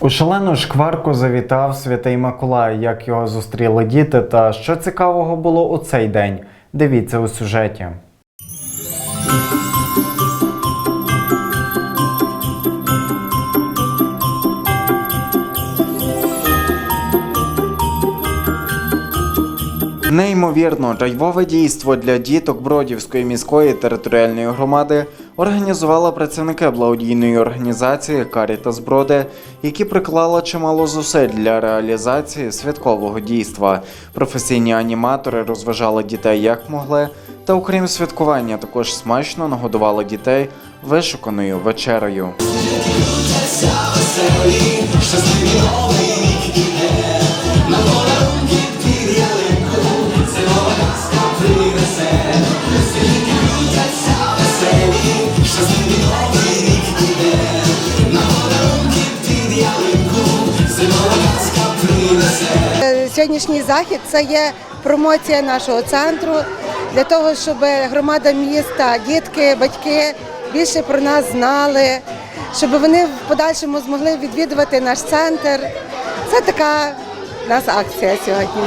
У шалену шкварку завітав святий Миколай, як його зустріли діти, та що цікавого було у цей день. Дивіться у сюжеті. Неймовірно, драйвове дійство для діток Бродівської міської територіальної громади організували працівники благодійної організації Карітас Броди, які приклали чимало зусиль для реалізації святкового дійства. Професійні аніматори розважали дітей як могли, та окрім святкування, також смачно нагодували дітей вишуканою вечерею. Е, Сьогоднішній захід це є промоція нашого центру для того, щоб громада міста, дітки, батьки більше про нас знали, щоб вони в подальшому змогли відвідувати наш центр. Це така у нас акція сьогодні.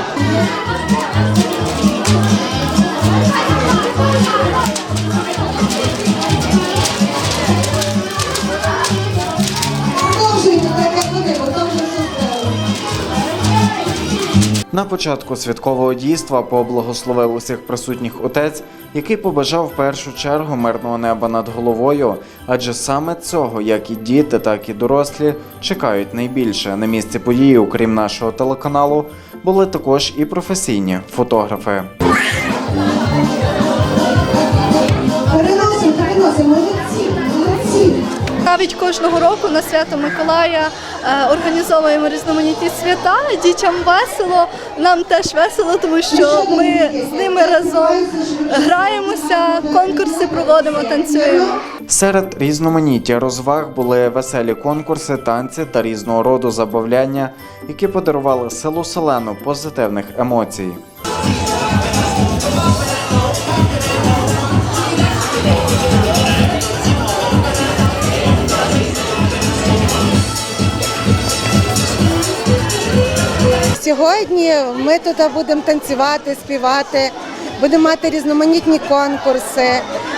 На початку святкового дійства поблагословив усіх присутніх отець, який побажав в першу чергу мирного неба над головою, адже саме цього, як і діти, так і дорослі, чекають найбільше. На місці події, окрім нашого телеканалу, були також і професійні фотографи. Переносимо, переносимо, молодці, молодці. Навіть кожного року на свято Миколая організовуємо різноманітні свята. Дітям весело, нам теж весело, тому що ми з ними разом граємося, конкурси проводимо, танцюємо. Серед різноманіття розваг були веселі конкурси, танці та різного роду забавляння, які подарували селу Селену позитивних емоцій. Сьогодні ми тут будемо танцювати, співати, будемо мати різноманітні конкурси.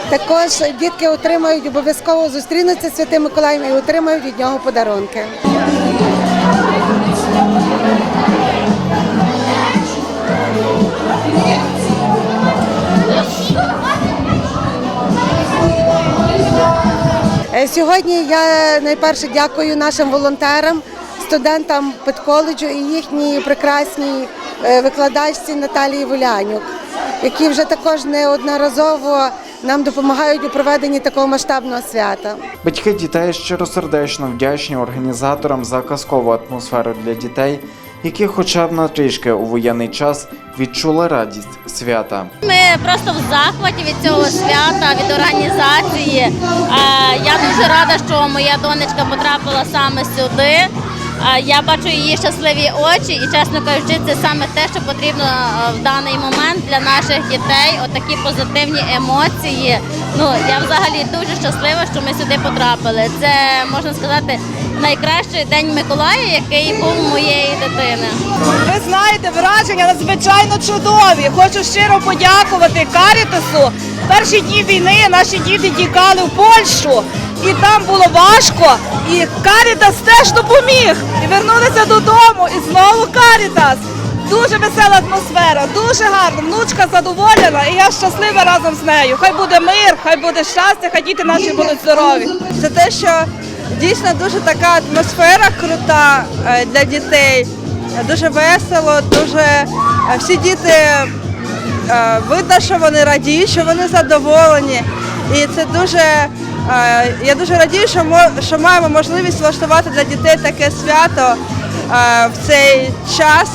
Також дітки отримають обов'язково зустрінуться з Святим Миколаєм і отримають від нього подарунки. Е, Сьогодні я найперше дякую нашим волонтерам, студентам педколеджу і їхній прекрасній е, викладачці Наталії Волянюк, які вже також неодноразово нам допомагають у проведенні такого масштабного свята. Батьки дітей щиросердечно вдячні організаторам за казкову атмосферу для дітей, які хоча б на трішки у воєнний час відчули радість свята. Ми просто в захваті від цього свята, від організації. Е, Я дуже рада, що моя донечка потрапила саме сюди. Я бачу її щасливі очі, і чесно кажучи, це саме те, що потрібно е, в даний момент для наших дітей. Отакі позитивні емоції. Ну я взагалі дуже щаслива, що ми сюди потрапили. Це можна сказати найкращий день Миколая, який був моєї дитини. Ви знаєте, враження надзвичайно чудові. Хочу щиро подякувати Карітасу. Перші дні війни наші діти тікали в Польщу, і там було важко. І Карітас теж допоміг. І вернулися додому, і знову Карітас. Дуже весела атмосфера, дуже гарно. Внучка задоволена, і я щаслива разом з нею. Хай буде мир, хай буде щастя, хай діти наші будуть здорові. Це те, що дійсно дуже така атмосфера крута е, для дітей. Дуже весело, дуже е, всі діти е, видно, що вони радіють, що вони задоволені. І це дуже я дуже радію, що маємо можливість влаштувати для дітей таке свято е, в цей час,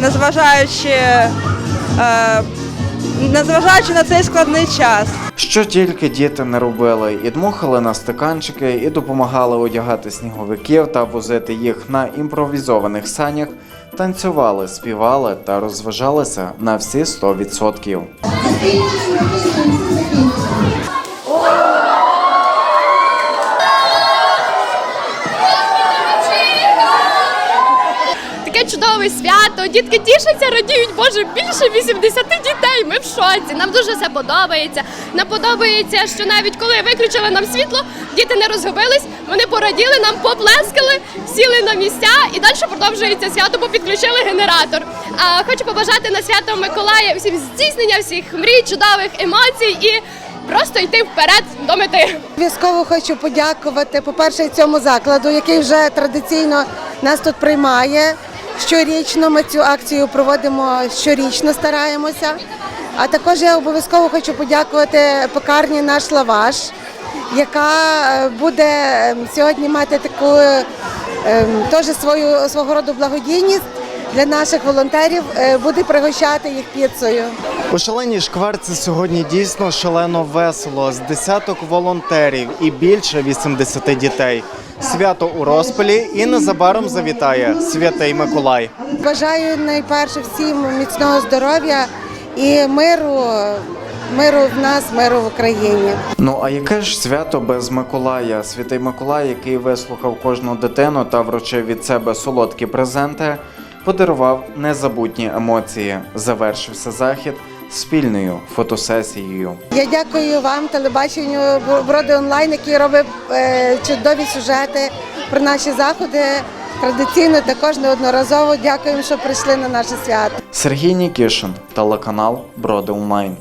незважаючи, е, незважаючи на цей складний час. Що тільки діти не робили, і дмухали на стаканчики, і допомагали одягати сніговиків та возити їх на імпровізованих санях, танцювали, співали та розважалися на всі 100%. Миколаєве свято. Дітки тішаться, радіють. Боже, більше 80 дітей. Ми в шоці. Нам дуже все подобається. Нам подобається, що навіть коли виключили нам світло, діти не розгубились. Вони пораділи, нам поплескали, сіли на місця і далі продовжується свято, бо підключили генератор. А хочу побажати на свято Миколая всім здійснення всіх мрій, чудових емоцій і просто йти вперед до мети. Обов'язково хочу подякувати, по-перше, цьому закладу, який вже традиційно нас тут приймає. Щорічно ми цю акцію проводимо щорічно, стараємося. А також я обов'язково хочу подякувати пекарні наш лаваш, яка е, буде е, сьогодні мати таку е, теж свою свого роду благодійність для наших волонтерів, е, буде пригощати їх піцею. У шаленій шкварці сьогодні дійсно шалено весело з десяток волонтерів і більше 80 дітей. Свято у розпалі і незабаром завітає святий Миколай. Бажаю найперше всім міцного здоров'я і миру, миру в нас, миру в Україні. Ну а яке ж свято без Миколая? Святий Миколай, який вислухав кожну дитину та вручив від себе солодкі презенти, подарував незабутні емоції. Завершився захід спільною фотосесією. Я дякую вам, телебаченню Броди онлайн, який робить е, чудові сюжети про наші заходи. Традиційно також неодноразово дякуємо, що прийшли на наше свято. Сергій Нікішин, телеканал Броди Онлайн.